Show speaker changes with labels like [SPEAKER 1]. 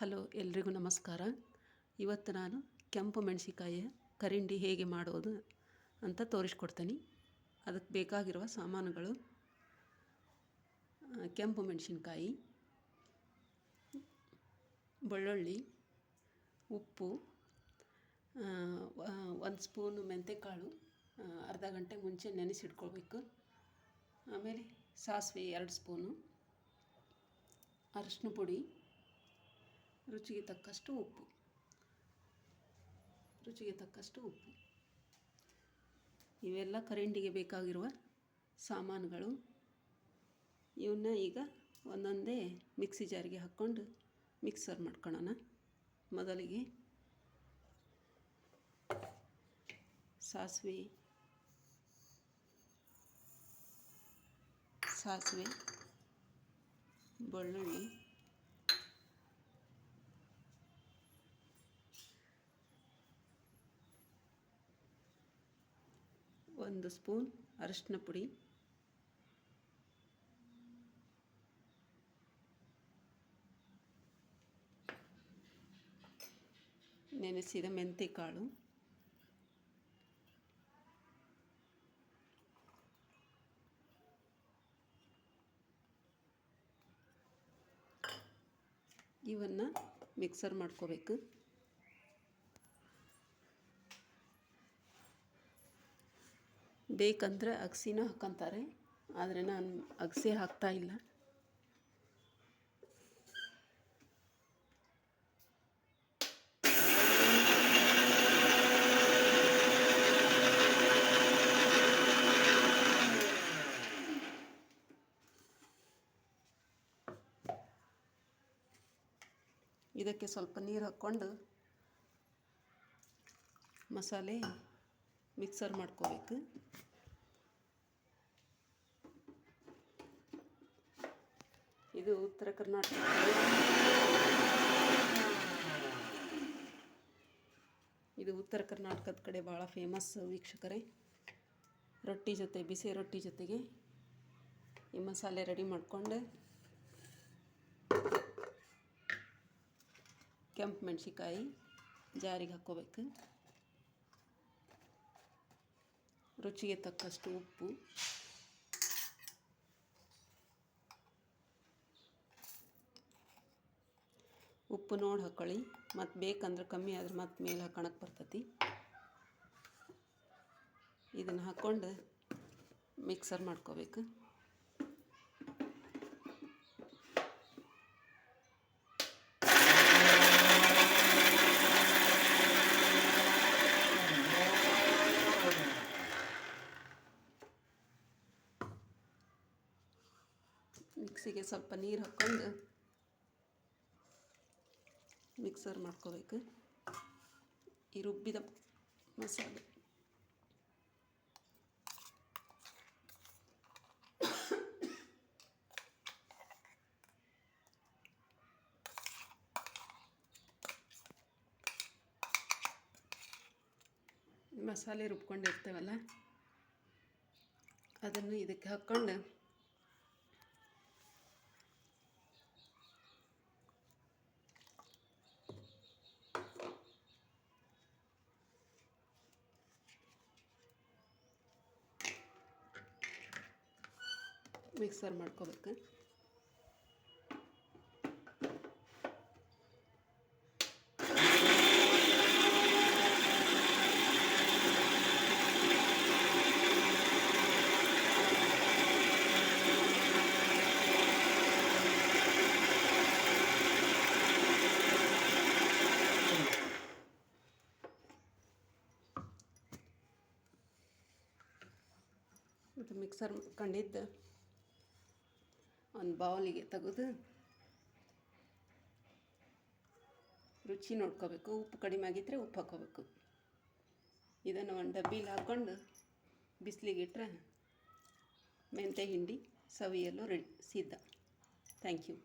[SPEAKER 1] Hello, ಎಲ್ರಿಗೂ ನಮಸ್ಕಾರ. ಇವತ್ತು ನಾನು ಕೆಂಪು ಮೆಣಸಿಕಾಯಿಯ ಕರಿಂಡಿ ಹೇಗೆ ಮಾಡೋದು ಅಂತ ತೋರಿಸ್ಕೊಡ್ತೀನಿ. ಅದಕ್ಕೆ ಬೇಕಾಗಿರುವ ಸಾಮಾನುಗಳು ಕೆಂಪು ಮೆಣಸಿನ್ಕಾಯಿ, ಬೆಳ್ಳುಳ್ಳಿ, ಉಪ್ಪು ಒಂದು ಸ್ಪೂನು ಮೆಂತೆಕಾಳು ಅರ್ಧ ಗಂಟೆ ಮುಂಚೆ ನೆನೆಸಿಟ್ಕೊಳ್ಬೇಕು. ಆಮೇಲೆ ಸಾಸಿವೆ ಎರಡು ಸ್ಪೂನು ಅರಶಿನ ಪುಡಿ ರುಚಿಗೆ ತಕ್ಕಷ್ಟು ಉಪ್ಪು. ರುಚಿಗೆ ತಕ್ಕಷ್ಟು ಉಪ್ಪು. ಇವೆಲ್ಲ ಕರೆಂಟಿಗೆ ಬೇಕಾಗಿರುವ ಸಾಮಾನುಗಳು. ಇವನ್ನ ಈಗ ಒಂದೊಂದೇ ಮಿಕ್ಸಿ ಜಾರಿಗೆ ಹಾಕ್ಕೊಂಡು ಮಿಕ್ಸರ್ ಮಾಡ್ಕೊಳ್ಳೋಣ. ಮೊದಲಿಗೆ ಸಾಸಿವೆ. ಸಾಸಿವೆ, ಬೆಳ್ಳುಳ್ಳಿ. ಒಂದು ಸ್ಪೂನ್ ಅರಶಿನ ಪುಡಿ. ನೆನೆಸಿದ ಮೆಂತೆಕಾಳು. ಇವನ್ನು ಮಿಕ್ಸರ್ ಮಾಡ್ಕೋಬೇಕು. ಬೇಕಂದ್ರೆ ಅಗಸಿನೂ ಹಾಕ್ಕೊಂತಾರೆ ಆದರೆ ನಾನು ಅಗಸೆ ಹಾಕ್ತಾ ಇಲ್ಲ. ಇದಕ್ಕೆ ಸ್ವಲ್ಪ ನೀರು ಹಾಕ್ಕೊಂಡು ಮಸಾಲೆ ಮಿಕ್ಸರ್ ಮಾಡ್ಕೋಬೇಕು. ಇದು ಉತ್ತರ ಕರ್ನಾಟಕ. ಇದು ಉತ್ತರ ಕರ್ನಾಟಕದ ಕಡೆ ಭಾಳ ಫೇಮಸ್ ವೀಕ್ಷಕರೇ. ರೊಟ್ಟಿ ಜೊತೆ, ಬಿಸಿ ರೊಟ್ಟಿ ಜೊತೆಗೆ ಈ ಮಸಾಲೆ ರೆಡಿ ಮಾಡ್ಕೊಂಡು ಕೆಂಪು ಮೆಣಸಿಕಾಯಿ ಜಾರಿಗೆ ಹಾಕ್ಕೋಬೇಕು. ರುಚಿಗೆ ತಕ್ಕಷ್ಟು ಉಪ್ಪು. ಉಪ್ಪು ನೋಡಿ ಹಾಕ್ಕೊಳ್ಳಿ ಮತ್ತು ಬೇಕಂದ್ರೆ ಕಮ್ಮಿ ಆದ್ರೆ ಮತ್ತೆ ಮೇಲೆ ಹಾಕೊಳಕ್ಕೆ ಬರ್ತೈತಿ. ಇದನ್ನು ಹಾಕ್ಕೊಂಡು ಮಿಕ್ಸರ್ ಮಾಡ್ಕೋಬೇಕು. ಮಿಕ್ಸಿಗೆ ಸ್ವಲ್ಪ ನೀರು ಹಾಕ್ಕೊಂಡು ಮಿಕ್ಸರ್ ಮಾಡ್ಕೋಬೇಕು. ಈ ರುಬ್ಬಿದ ಮಸಾಲೆ. ಮಸಾಲೆ ರುಬ್ಕೊಂಡಿರ್ತೇವಲ್ಲ? ಅದನ್ನು ಇದಕ್ಕೆ ಹಾಕ್ಕೊಂಡು ಮಿಕ್ಸರ್ ಮಾಡ್ಕೋಬೇಕು. ಮತ್ತು ಮಿಕ್ಸರ್ ಕಂಡಿದ್ದು. ಒಂದು ಬೌಲಿಗೆ ತೆಗೆದು ರುಚಿ ನೋಡ್ಕೋಬೇಕು. ಉಪ್ಪು ಕಡಿಮೆ ಆಗಿದ್ದರೆ ಉಪ್ಪು ಹಾಕ್ಕೋಬೇಕು ಇದನ್ನು ಒಂದು ಡಬ್ಬಿಲಿ ಹಾಕ್ಕೊಂಡು ಬಿಸಿಲಿಗೆ ಇಟ್ಟರೆ ಮೆಂತೆ ಹಿಂಡಿ, ಸವಿಯಲು ರೆಡಿ, ಸಿದ್ಧ. Thank you